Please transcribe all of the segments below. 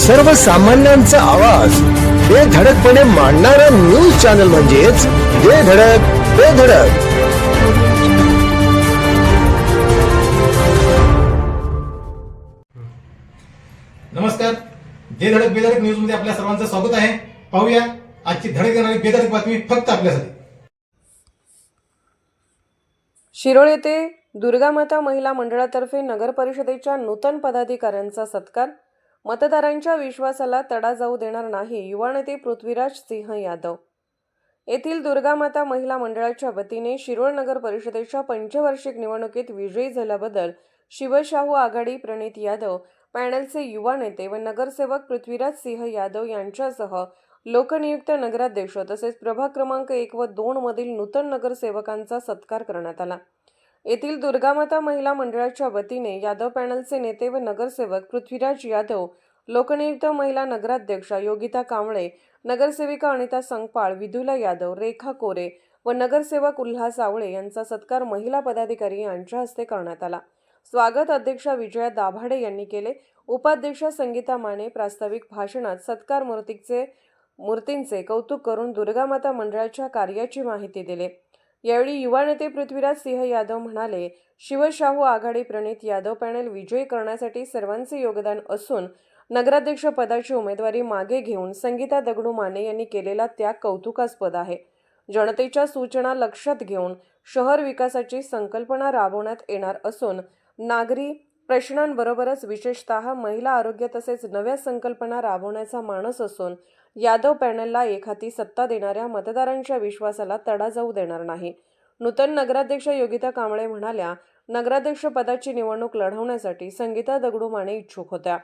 सर्वसामान्यांचा आवाज. बेधडकपणे मांडणारा न्यूज चॅनल म्हणजेच बेधडक बेधडक नमस्कार. जे धडक बेधडक न्यूजमध्ये आपल्या सर्वांचं स्वागत आहे. पाहूया आजची धडक देणारी बेधडक बातमी फक्त आपल्यासाठी. शिरोळ येथे दुर्गामाता महिला मंडळातर्फे नगर परिषदेच्या नूतन पदाधिकाऱ्यांचा सत्कार मतदारांच्या विश्वासाला तडा जाऊ देणार नाही युवा नेते पृथ्वीराज सिंह यादव. येथील दुर्गामाता महिला मंडळाच्या वतीने शिरोळ नगर परिषदेच्या पंचवार्षिक निवडणुकीत विजयी झाल्याबद्दल शिवशाहू आघाडी प्रणित यादव पॅनलचे युवा नेते व नगरसेवक पृथ्वीराज सिंह यादव यांच्यासह लोकनियुक्त नगराध्यक्ष तसेच प्रभाग क्रमांक एक व दोन मधील नूतन नगरसेवकांचा सत्कार करण्यात आला. येथील दुर्गामाता महिला मंडळाच्या वतीने यादव पॅनलचे नेते व नगरसेवक पृथ्वीराज यादव लोकनियुक्त महिला नगराध्यक्षा योगिता कांबळे नगरसेविका अनिता संगपाळ विदुला यादव रेखा कोरे व नगरसेवक उल्हास आवळे यांचा सत्कार महिला पदाधिकारी यांच्या हस्ते करण्यात आला. स्वागत अध्यक्षा विजया दाभाडे यांनी केले. उपाध्यक्ष संगीता माने प्रास्ताविक भाषणात सत्कार मूर्तीचे मूर्तींचे कौतुक करून दुर्गामाता मंडळाच्या कार्याची माहिती दिली. यावेळी युवा नेते पृथ्वीराज सिंह यादव म्हणाले शिवशाहू आघाडी प्रणित यादव पॅनल विजयी करण्यासाठी सर्वांचे योगदान असून नगराध्यक्ष पदाची उमेदवारी मागे घेऊन संगीता दगडू माने यांनी केलेला त्याग कौतुकास्पद आहे. जनतेच्या सूचना लक्षात घेऊन शहर विकासाची संकल्पना राबवण्यात येणार असून नागरी प्रश्नांबरोबरच विशेषतः महिला आरोग्य तसेच नव्या संकल्पना राबवण्याचा मानस असून यादव पॅनलला एखादी सत्ता देणाऱ्या मतदारांच्या विश्वासाला तडा जाऊ देणार नाही. नूतन नगराध्यक्ष योगिता कांबळे म्हणाल्या नगराध्यक्ष पदाची निवडणूक लढवण्यासाठी संगीता दगडू माने इच्छुक होत्या.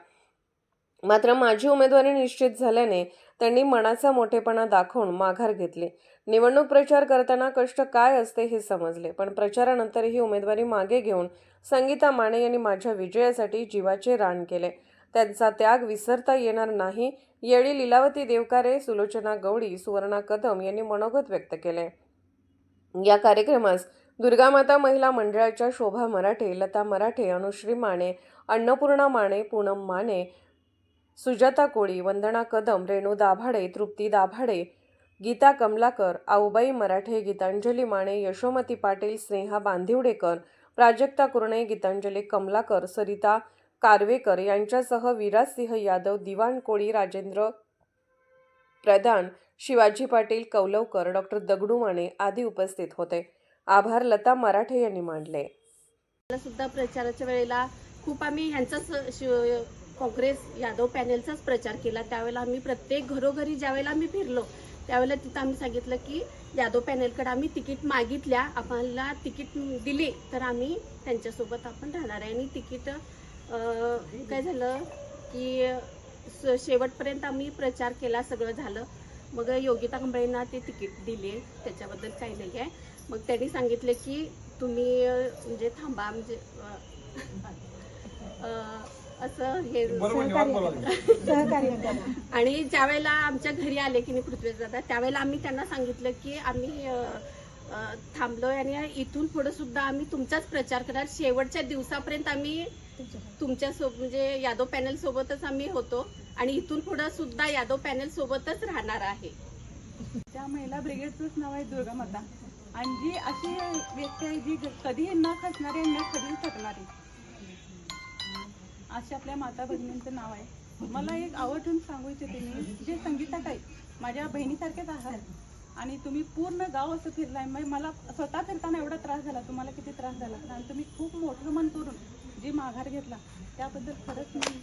मात्र माझी उमेदवारी निश्चित झाल्याने त्यांनी मनाचा मोठेपणा दाखवून माघार घेतली. निवडणूक प्रचार करताना कष्ट काय असते हे समजले पण प्रचारानंतरही उमेदवारी मागे घेऊन संगीता माने यांनी माझ्या विजयासाठी जीवाचे रान केले. त्यांचा त्याग विसरता येणार नाही यावेळी लीलावती देवकारे सुलोचना गवळी सुवर्णा कदम यांनी मनोगत व्यक्त केले. या कार्यक्रमास दुर्गामाता महिला मंडळाच्या शोभा मराठे लता मराठे अनुश्री माने अन्नपूर्णा माने पूनम माने सुजाता कोळी वंदना कदम रेणू दाभाडे तृप्ती दाभाडे गीता कमलाकर आऊबाई मराठे गीतांजली माने यशोमती पाटील स्नेहा बांदिवडेकर प्राजक्ता कुरणे गीतांजली कमलाकर सरिता कारवेकर यांच्यासह विराजसिंह यादव दिवाण कोळी राजेंद्र प्रधान शिवाजी पाटील कौलवकर डॉक्टर दगडू माने आदी उपस्थित होते. आभार लता मराठे यांनी मांडले. सुद्धा प्रचाराच्या वेळेला खूप आम्ही ह्यांचाच काँग्रेस यादव पॅनेलचाच प्रचार केला. त्यावेळेला आम्ही प्रत्येक घरोघरी ज्यावेळेला आम्ही फिरलो त्यावेळेला तिथं आम्ही सांगितलं की यादव पॅनेलकडे आम्ही तिकीट मागितल्या आम्हाला तिकीट दिली तर आम्ही त्यांच्यासोबत आपण राहणार आहे. आणि तिकीट काय झालं की शेवटपर्यंत आम्ही प्रचार केला सगळं झालं. मग योगिता कंबळेंना ते तिकीट दिले त्याच्याबद्दल काही नाही आहे. मग त्यांनी सांगितले की तुम्ही म्हणजे थांबा म्हणजे असं हे आणि ज्या वेळेला आमच्या घरी आले की नाही पृथ्वीराज दादा त्यावेळेला आम्ही त्यांना सांगितलं की आम्ही थांबलोय आणि इथून पुढे सुद्धा आम्ही तुमचाच प्रचार करणार. शेवटच्या दिवसापर्यंत आम्ही तुमच्यासोबत म्हणजे यादव पॅनल सोबतच आम्ही होतो आणि इथून पुढे सुद्धा यादव पॅनल सोबतच राहणार आहे. त्या महिला ब्रिगेडचंच नाव आहे दुर्गा माता आणि जी अशी व्यक्ती आहे जी कधीही न खचणारी आणि न कधी थकणारी. अशी आपल्या माता भगिनींचं नाव आहे. मला एक आवडून सांगू इच्छिते मी जे संगीता काही माझ्या बहिणीसारखेच आहात आणि तुम्ही पूर्ण गाव असं फिरलाय म्हणजे मला स्वतः फिरताना एवढा त्रास झाला तुम्हाला किती त्रास झाला आणि तुम्ही खूप मोठं मन करून जी माघार घेतला त्याबद्दल खरंच मी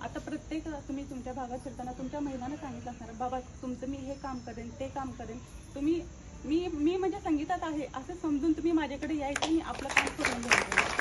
आता प्रत्येक तुम्ही तुमच्या भागात फिरताना तुमच्या महिलांना सांगितलं असणार बाबा तुमचं मी हे काम करेन ते काम करेन. तुम्ही मी मी म्हणजे संगीतात आहे असं समजून तुम्ही माझ्याकडे यायचं आणि आपलं काम करून धन्यवाद.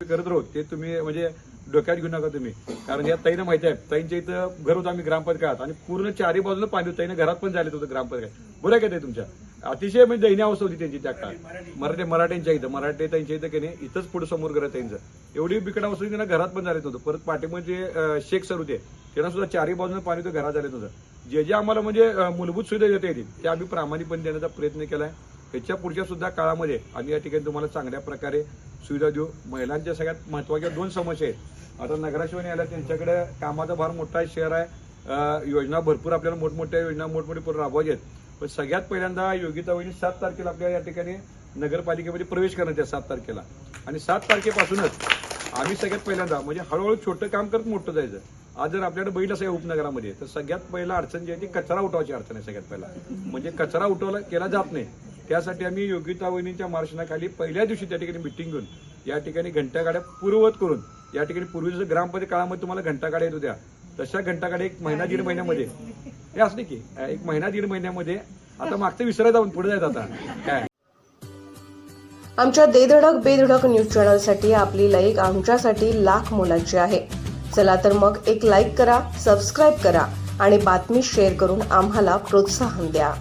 करत राहू ते तुम्ही म्हणजे डोक्यात घेऊ नका तुम्ही. कारण या ताईनं माहिती आहे ताईंच्या इथं घर होतं आम्ही ग्रामपंचायत आणि पूर्ण चारी बाजूला पाणी होतं. ताईनं घरात पण झाले होतं ग्रामपंचायत. बरं काय ते तुमच्या? अतिशय म्हणजे दयनीय अवस्था होती त्यांची त्या काळात. मराठी मराठ्यांच्या इथं मराठी त्यांच्या इथं की नाही इथंच पुढे समोर करत त्यांचं. एवढी बिकट अवस्था होती त्यांना घरात पण झालेत होतं परत पाठीमध्ये शेख सर होते त्यांना सुद्धा चारी बाजूने पाणी होतं घरात झालेत होतं जे जे आम्हाला म्हणजे मूलभूत सुविधा देता येतील त्या आम्ही प्रामाणिकपणे देण्याचा प्रयत्न केलाय. ह्याच्या पुढच्या सुद्धा काळामध्ये आम्ही या ठिकाणी तुम्हाला चांगल्या प्रकारे सुविधा देऊ. महिलांच्या सगळ्यात महत्त्वाच्या दोन समस्या आहेत. आता नगराशिवानी आल्या त्यांच्याकडे कामाचा भार मोठा शहर आहे. योजना भरपूर आपल्याला मोठमोठ्या योजना मोठमोठे पूर्ण राबवायचे आहेत. पण सगळ्यात पहिल्यांदा योगिता वहिनी सात तारखेला आपल्या या ठिकाणी नगरपालिकेमध्ये प्रवेश करण्यात आहे सात तारखेला. आणि सात तारखेपासूनच आम्ही सगळ्यात पहिल्यांदा म्हणजे हळूहळू छोटं काम करत मोठं जायचं. आज जर आपल्याकडे बैल असं उपनगरामध्ये तर सगळ्यात पहिला अडचण जी आहे ती कचरा उठवायची अडचण आहे सगळ्यात पहिला. म्हणजे कचरा उठवला केला जात नाही. त्यासाठी आम्ही योगिता वहिनीच्या मार्शनाखाली पहिल्या दिवशी त्या ठिकाणी मिटिंग घेऊन या ठिकाणी घंटागाड्या पूर्ववत करून या ठिकाणी पूर्वी जसं ग्रामपंचायत काळामध्ये तुम्हाला घंटागाड्या येत होत्या तशा घंटागाड्या एक महिना दीड महिन्यामध्ये हे असले की एक महिना दीड महिन्यामध्ये आता मागचं विसरायचं आपण पुढे जायचं आता. काय? आमच्या देधडक बेधडक न्यूज चॅनलसाठी आपली लाईक आमच्यासाठी लाख मोलाची आहे. चला तर मग एक लाईक करा सबस्क्राईब करा आणि बातमी शेअर करून आम्हाला प्रोत्साहन द्या.